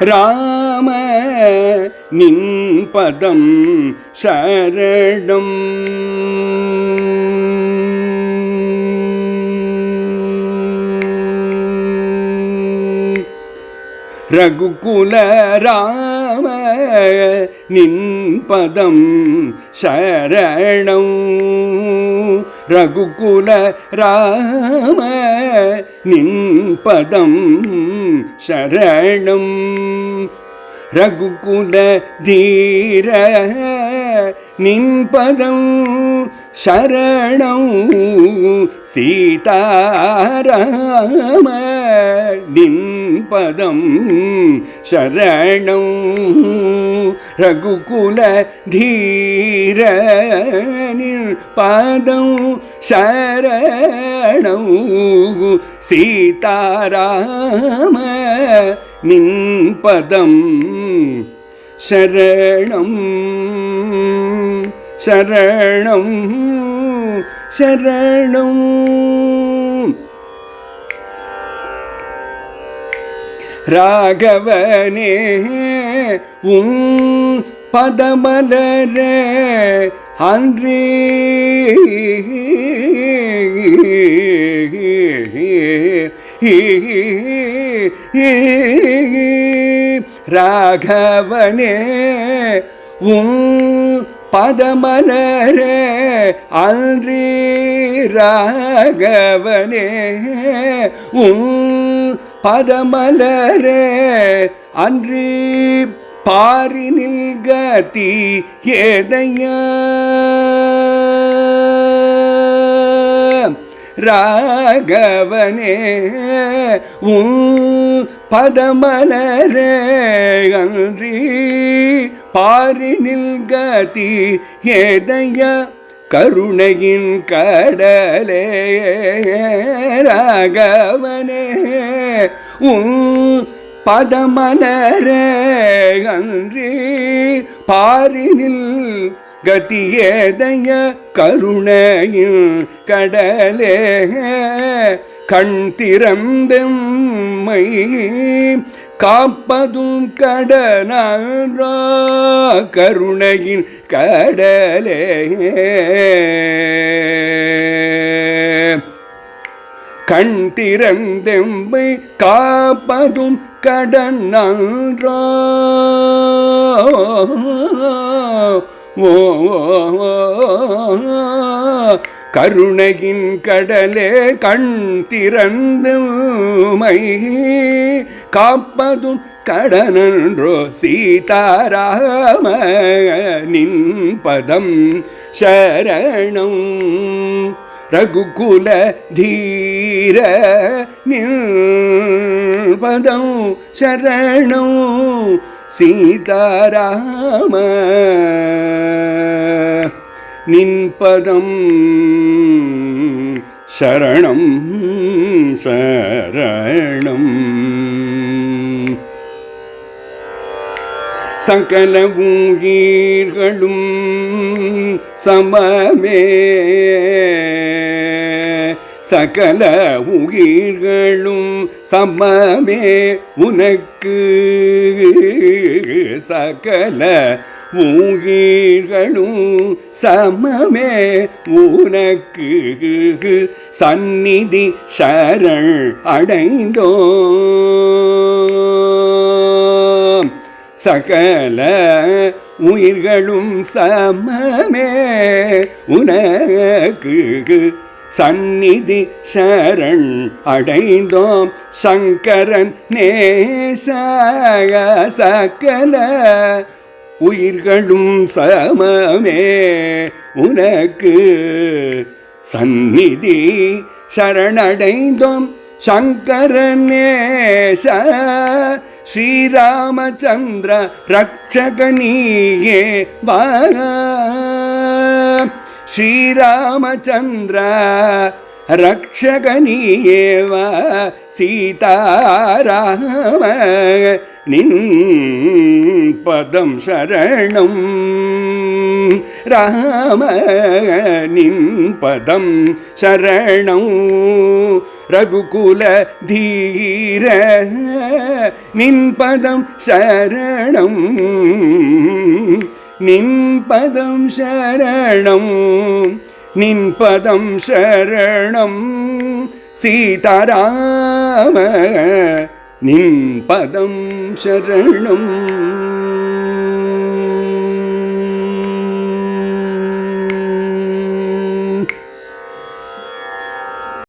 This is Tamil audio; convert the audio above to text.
ராம நின் பதம் சரணம் ரகுகுல ராம நின் பதம் சரணம் ரகுகுல ராம நின் பதம் சரணம். ரகுகுல தீர நின்பதம் சரணம். சீதாராம நின் பதம் சரணம் ரகுகுல தீர நின் பதம் சரணம் சீதாராம நின் பதம் சரணம் சரணம் ராகவனே உம் பதமலர அன்றே. ராகவனே உம் பதமலர அன்றி. ராகவனே உம் பதமலரே அன்றி பாரி நில்கதி ஏதையா ராகவனே உன் பதமலரே அன்றி பாரி நில்கதி ஏதைய கருணையின் கடலே ராகவனே உன் பதமலரே அன்றி பாரினில் கதியேதய கருணையின் கடலே கண் திறந்தம்மை காப்பதும் கடனாரா கருணையின் கடலே. கண் திறந்தெம்மை காப்பதும் கடன் நன்றா ஓ கருணையின் கடலே கண் திறந்துமை காப்பதும் கடனன்றோ. சீதாராம நின் பதம் சரணம். ரகுகுல தீ வீர பதம் சரணம். சீதாராம நின்பதம் சரணம் சரணம். சகல ஊழீர்களும் சமமே. சகல உயிர்களும் சமமே உனக்கு. சகல உயிர்களும் சமமே உனக்கு. சந்நிதி சரண் அடைந்தோ சகல உயிர்களும் சமமே உனக்கு. சந்நிதி சரண் அடைந்தோம். சங்கரன் நேச சக்கல உயிர்களும் சமமே. உனக்கு சந்நிதி சரணடைந்தோம். சங்கரநேச ஸ்ரீராமச்சந்திர ரக்ஷகனியே வா. ஸ்ரீராமச்சந்திர ரக்ஷகனியேவ சீதாராம நின் பதம் சரணம். ராம நின் பதம் சரணம். ரகுகுல தீர நின் பதம் சரணம். நின் பதம் சரணம் நின் பதம் சரணம் சீதாராம நின் பதம் சரணம்